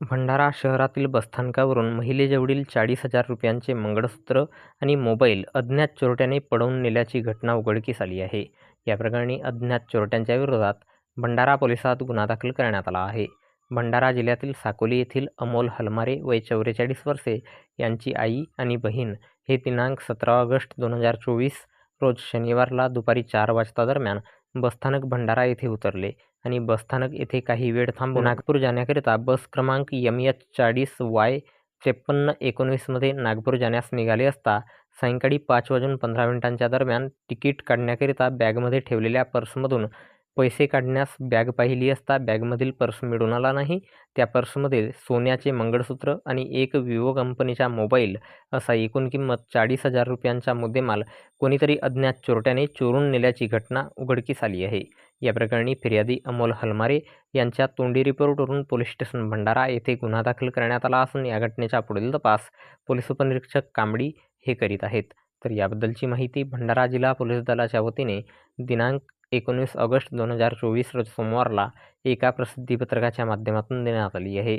भंडारा शहरातील बसस्थानकावरून महिलेजवळील चाळीस हजार रुपयांचे मंगळसूत्र आणि मोबाईल अज्ञात चोरट्याने पळवून नेल्याची घटना उघडकीस आली आहे. या प्रकरणी अज्ञात चोरट्यांच्या विरोधात भंडारा पोलिसात गुन्हा दाखल करण्यात आला आहे. भंडारा जिल्ह्यातील साकोली येथील अमोल हलमारे वय चौवेचाळीस वर्षे यांची आई आणि बहीण हे दिनांक सतरा ऑगस्ट दोन हजार चोवीस रोज शनिवारला दुपारी चार वाजता दरम्यान बसस्थानक भंडारा येथे उतरले आणि बसस्थानक येथे काही वेळ थांबून नागपूर जाण्याकरिता बस क्रमांक एम एच चाळीस वाय त्रेपन्न एकोणवीसमध्ये नागपूर जाण्यास निघाले असता सायंकाळी पाच वाजून पंधरा मिनिटांच्या दरम्यान तिकीट काढण्याकरिता बॅगमध्ये ठेवलेल्या पर्समधून पैसे काढण्यास बॅग पाहिली असता बॅगमधील पर्स मिळून आला नाही. त्या पर्समध्ये सोन्याचे मंगळसूत्र आणि एक विवो कंपनीचा मोबाईल असा एकूण किंमत चाळीस हजार रुपयांचा मुद्देमाल कोणीतरी अज्ञात चोरट्याने चोरून नेल्याची घटना उघडकीस आली आहे. या प्रकरणी फिर्यादी अमोल हलमारे यांच्या तोंडी रिपोर्टवरून पोलीस स्टेशन भंडारा येथे गुन्हा दाखल करण्यात आला असून या घटनेचा पुढील तपास पोलीस उपनिरीक्षक कांबडी हे करीत आहेत. तर याबद्दलची माहिती भंडारा जिल्हा पोलीस दलाच्या वतीने दिनांक एकोणवीस ऑगस्ट दोन हजार चोवीस रोज सोमवारला एका प्रसिद्धीपत्रकाच्या माध्यमातून देण्यात आली आहे.